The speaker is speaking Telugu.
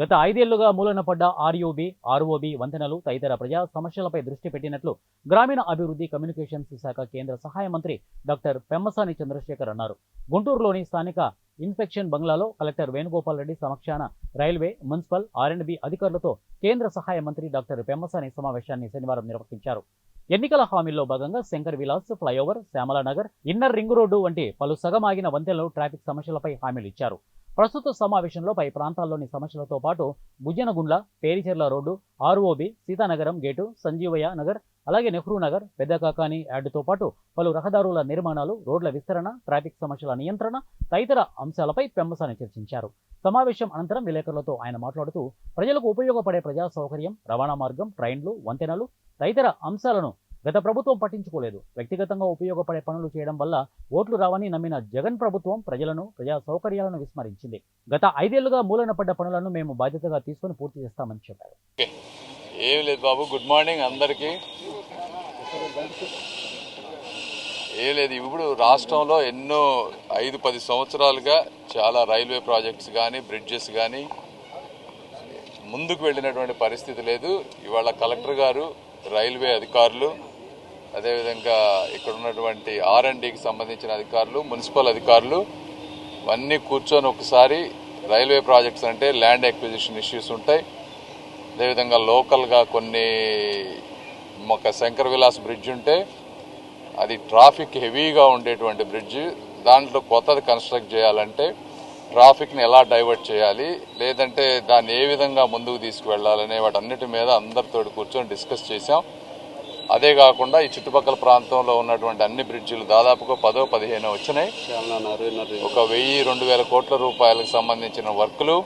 గత ఐదేళ్ళుగా మూలన పడ్డ ఆర్యూబీ ఆర్ఓబీ వంతెనలు తదితర ప్రజా సమస్యలపై దృష్టి పెట్టినట్లు గ్రామీణ అభివృద్ధి కమ్యూనికేషన్స్ శాఖ కేంద్ర సహాయ మంత్రి డాక్టర్ పెమ్మసాని చంద్రశేఖర్ అన్నారు. గుంటూరులోని స్థానిక ఇన్స్పెక్షన్ బంగ్లాలో కలెక్టర్ వేణుగోపాల్ రెడ్డి సమక్షాన రైల్వే మున్సిపల్ ఆర్ అధికారులతో కేంద్ర సహాయ మంత్రి డాక్టర్ పెమ్మసాని సమావేశాన్ని శనివారం నిర్వహించారు. ఎన్నికల హామీల్లో భాగంగా Shankar Vilas flyover Shyamala Nagar inner ring road వంటి పలు సగమాగిన వంతెనలు ట్రాఫిక్ సమస్యలపై హామీలు ఇచ్చారు. ప్రస్తుత సమావేశంలో పై ప్రాంతాల్లోని సమస్యలతో పాటు Bhujanagundla Pericherla road ROB Seethanagaram gate Sanjeevaiah Nagar అలాగే నెహ్రూ నగర్ పెద్దకాకాని యార్డుతో పాటు పలు రహదారుల నిర్మాణాలు రోడ్ల విస్తరణ ట్రాఫిక్ సమస్యల నియంత్రణ తదితర అంశాలపై పెమ్మసాని చర్చించారు. సమావేశం అనంతరం విలేకరులతో ఆయన మాట్లాడుతూ ప్రజలకు ఉపయోగపడే ప్రజా సౌకర్యం రవాణా మార్గం ట్రైన్లు వంతెనలు తదితర అంశాలను గత ప్రభుత్వం పట్టించుకోలేదు. వ్యక్తిగతంగా ఉపయోగపడే పనులు చేయడం వల్ల ఓట్లు రావని నమ్మిన జగన్ ప్రభుత్వం ప్రజలను ప్రజా సౌకర్యాలను విస్మరించింది. గత ఐదేళ్ళుగా మూలన పడ్డ పనులను మేము బాధ్యతగా తీసుకొని పూర్తి చేస్తామని చెప్పారు. ఏం లేదు బాబు గుడ్ మార్నింగ్ అందరికీ. ఏం లేదు ఇప్పుడు రాష్ట్రంలో ఎన్నో ఐదు పది సంవత్సరాలుగా చాలా రైల్వే ప్రాజెక్ట్స్ కానీ బ్రిడ్జెస్ కానీ ముందుకు వెళ్ళినటువంటి పరిస్థితి లేదు. ఇవాళ కలెక్టర్ గారు రైల్వే అధికారులు అదేవిధంగా ఇక్కడ ఉన్నటువంటి ఆర్ అండ్ డికి సంబంధించిన అధికారులు మున్సిపల్ అధికారులు అన్నీ కూర్చొని ఒకసారి రైల్వే ప్రాజెక్ట్స్ అంటే ల్యాండ్ ఎక్విజిషన్ ఇష్యూస్ ఉంటాయి. అదేవిధంగా లోకల్గా కొన్ని ఒక శంకర్ విలాస్ బ్రిడ్జ్ ఉంటే అది ట్రాఫిక్ హెవీగా ఉండేటువంటి బ్రిడ్జ్. దాంట్లో కొత్తది కన్స్ట్రక్ట్ చేయాలంటే ట్రాఫిక్ని ఎలా డైవర్ట్ చేయాలి లేదంటే దాన్ని ఏ విధంగా ముందుకు తీసుకువెళ్ళాలనే వాటన్నిటి మీద అందరితో కూర్చొని డిస్కస్ చేశాం. అదే కాకుండా ఈ చుట్టుపక్కల ప్రాంతంలో ఉన్నటువంటి అన్ని బ్రిడ్జిలు దాదాపుగా పదో పదిహేను వచ్చినాయి. ఒక వెయ్యి రెండు వేల కోట్ల రూపాయలకు సంబంధించిన వర్కులు.